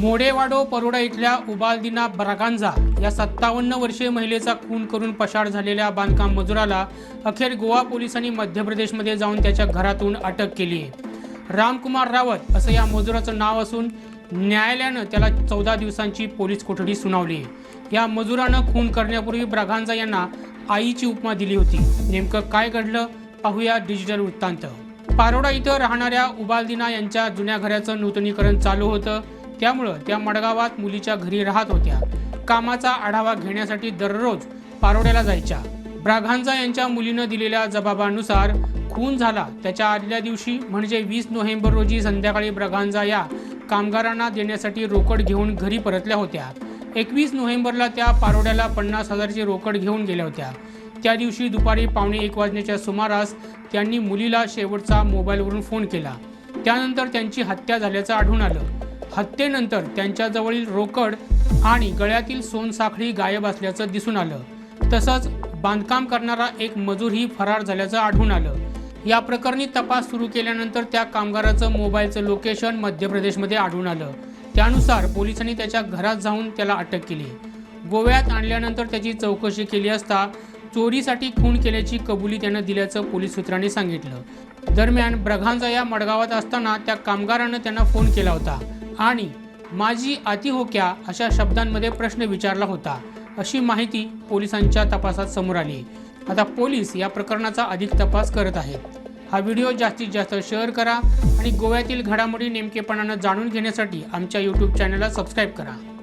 मोडेवाडो परोडा इथल्या उबालदिना ब्रागांजा या सत्तावन्न वर्षीय महिलेचा खून करून पसार झालेल्या बांधकाम मजुराला अखेर गोवा पोलिसांनी मध्य प्रदेशमध्ये जाऊन त्याच्या घरातून अटक केली आहे. रामकुमार रावत असं या मजुराचं नाव असून न्यायालयानं त्याला चौदा दिवसांची पोलीस कोठडी सुनावली या मजुरानं खून करण्यापूर्वी ब्रागांझा यांना आईची उपमा दिली होती. नेमकं काय घडलं पाहूया डिजिटल वृत्तांत. पारोडा इथं राहणाऱ्या उबालदिना यांच्या जुन्या घराचं नूतनीकरण चालू होतं. त्यामुळं त्या मडगावात मुलीच्या घरी राहत होत्या. कामाचा आढावा घेण्यासाठी दररोज पारोड्याला जायच्या. ब्राघांजा यांच्या मुलीनं दिलेल्या जबाबानुसार खून झाला. त्याच्या आदल्या दिवशी म्हणजे वीस नोव्हेंबर रोजी संध्याकाळी ब्राघांजा या कामगारांना देण्यासाठी रोकड घेऊन घरी परतल्या होत्या. एकवीस नोव्हेंबरला त्या पारोड्याला पन्नास हजारची रोकड घेऊन गेल्या होत्या. त्या दिवशी दुपारी पावणे एक वाजण्याच्या सुमारास त्यांनी मुलीला शेवटचा मोबाईलवरून फोन केला. त्यानंतर त्यांची हत्या झाल्याचं आढळून आलं. हत्येनंतर त्यांच्याजवळील रोकड आणि गळ्यातील सोनसाखळी गायब असल्याचं दिसून आलं. तसंच बांधकाम करणारा एक मजूरही फरार झाल्याचं आढळून आलं. या प्रकरणी तपास सुरू केल्यानंतर त्या कामगाराचं मोबाईलचं लोकेशन मध्य प्रदेशमध्ये आढळून आलं. त्यानुसार पोलिसांनी त्याच्या घरात जाऊन त्याला अटक केली. गोव्यात आणल्यानंतर त्याची चौकशी केली असता चोरीसाठी खून केल्याची कबुली त्यानं दिल्याचं पोलीस सूत्रांनी सांगितलं. दरम्यान ब्रघांजा या मडगावात असताना त्या कामगारानं त्यांना फोन केला होता. आणि माझी आती हो क्या अशा शब्दांमध्ये प्रश्न विचारला होता अशी माहिती पोलिसांच्या तपासात समोर आली. आता पोलीस या प्रकरणाचा अधिक तपास करत आहेत. हा व्हिडिओ जास्तीत जास्त शेअर करा आणि गोव्यातील घडामोडी नेमकेपणानं जाणून घेण्यासाठी आमच्या यूट्यूब चॅनलला सबस्क्राईब करा.